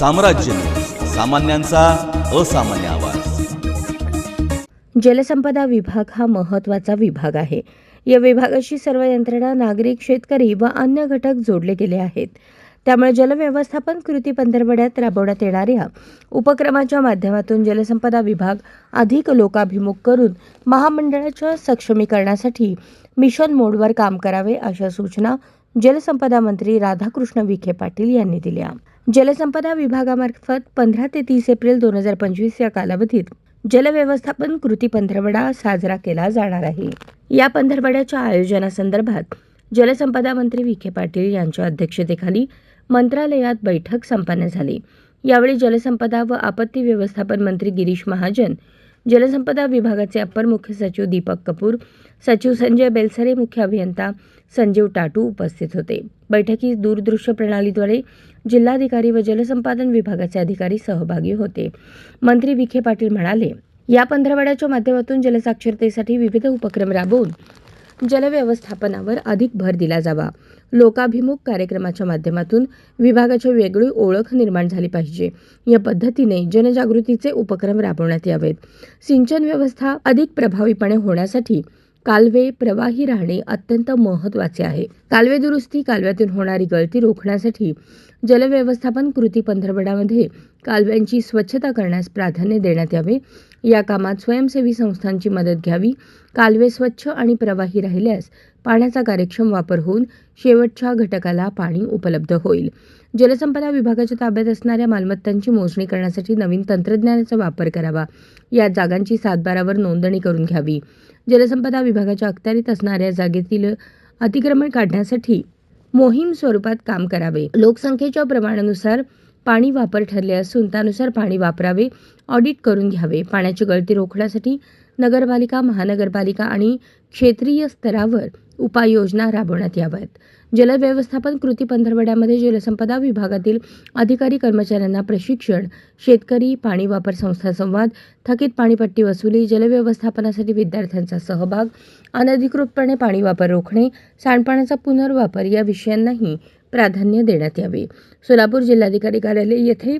साम्राज्य. सामान्यांचा असामान्य आवाज. जलसंपदा विभाग हा महत्त्वाचा विभाग आहे. या विभागाशी सर्व यंत्रणा नागरिक शेतकरी व अन्य घटक जोडले गेले आहेत. त्यामुळे जलव्यवस्थापन कृती पंधरवड्यात राबवण्यात येणाऱ्या उपक्रमाच्या माध्यमातून जलसंपदा विभाग अधिक लोकाभिमुख करून महामंडळाच्या सक्षमीकरणासाठी मिशन मोडवर काम करावे अशा सूचना जलसंपदा मंत्री राधाकृष्ण विखे पाटील यांनी दिल्या. जलसंपदा विभागामार्फत पंधरा ते तीस एप्रिल दोन हजार पंचवीस या कालावधीत जलव्यवस्थापन कृती पंधरवडा साजरा केला जाणार आहे. या पंधरवड्याच्या आयोजनासंदर्भात जलसंपदा मंत्री विखे पाटील यांच्या अध्यक्षतेखाली मंत्रालयात बैठक संपन्न झाली. यावेळी जलसंपदा व आपत्ती व्यवस्थापन मंत्री गिरीश महाजन जलसंपदा विभागाचे अप्पर मुख्य सचिव दीपक कपूर सचिव संजय बेलसरे मुख्य अभियंता संजीव टाटू उपस्थित होते. बैठकीस दूरदृश्य प्रणालीद्वारे जिल्हाधिकारी व जलसंपादन विभागाचे अधिकारी सहभागी होते. मंत्री विखे पाटील म्हणाले या पंधरवड्याच्या माध्यमातून जलसाक्षरतेसाठी विविध उपक्रम राबवून जलव्यवस्थापनावर अधिक भर दिला जावा. लोकाभिमुख कार्यक्रमाच्या माध्यमातून विभागाची वेगळी ओळख निर्माण झाली पाहिजे. या पद्धतीने जनजागृतीचे उपक्रम राबवण्यात यावेत. सिंचन व्यवस्था अधिक प्रभावीपणे होण्यासाठी कालवे प्रवाही राहणे अत्यंत महत्त्वाचे आहे. कालवे दुरुस्ती कालव्यातून होणारी गळती रोखण्यासाठी जलव्यवस्थापन कृती पंधरवड्यामध्ये कालव्यांची स्वच्छता करण्यास प्राधान्य देण्यात यावे. या कामात स्वयंसेवी संस्थांची मदत घ्यावी. कालवे स्वच्छ आणि प्रवाही राहिल्यास पाण्याचा कार्यक्षम वापर होऊन शेवटच्या घटकाला पाणी उपलब्ध होईल. जलसंपदा विभागाच्या ताब्यात असणाऱ्या मालमत्तांची मोजणी करण्यासाठी नवीन तंत्रज्ञानाचा वापर करावा. या जागांची सातबारावर नोंदणी करून घ्यावी. जलसंपदा विभागाच्या अखत्यारीत असणाऱ्या जागेतील अतिक्रमण काढण्यासाठी मोहीम स्वरूपात काम करावे. लोकसंख्येच्या प्रमाणानुसार पाणी वापर ठरले असून त्यानुसार पाणी वापरावे ऑडिट करून घ्यावे. पाण्याची गळती रोखण्यासाठी नगरपालिका महानगरपालिका आणि क्षेत्रीय स्तरावर उपाययोजना राबवण्यात याव्यात. जलव्यवस्थापन कृती पंधरवड्यामध्ये जलसंपदा विभागातील अधिकारी कर्मचाऱ्यांना प्रशिक्षण शेतकरी पाणी वापर संस्था संवाद थकीत पाणीपट्टी वसुली जलव्यवस्थापनासाठी विद्यार्थ्यांचा सहभाग अनधिकृतपणे पाणी वापर रोखणे सांडपाण्याचा पुनर्वापर या विषयांनाही प्राधान्य देण्यात यावे. सोलापूर जिल्हाधिकारी कार्यालय येथे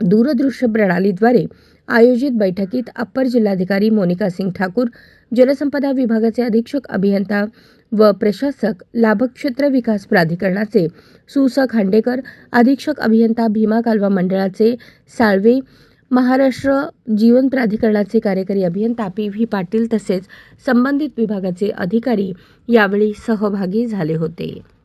दूरदृश्य प्रणालीद्वारे आयोजित बैठकीत अप्पर जिल्हाधिकारी मोनिका सिंग ठाकूर जलसंपदा विभागाचे अधीक्षक अभियंता व प्रशासक लाभक्षेत्र विकास प्राधिकरणाचे सुस खांडेकर अधीक्षक अभियंता भीमा कालवा मंडळाचे साळवे महाराष्ट्र जीवन प्राधिकरणाचे कार्यकारी अभियंता पी व्ही पाटील तसेच संबंधित विभागाचे अधिकारी यावेळी सहभागी झाले होते.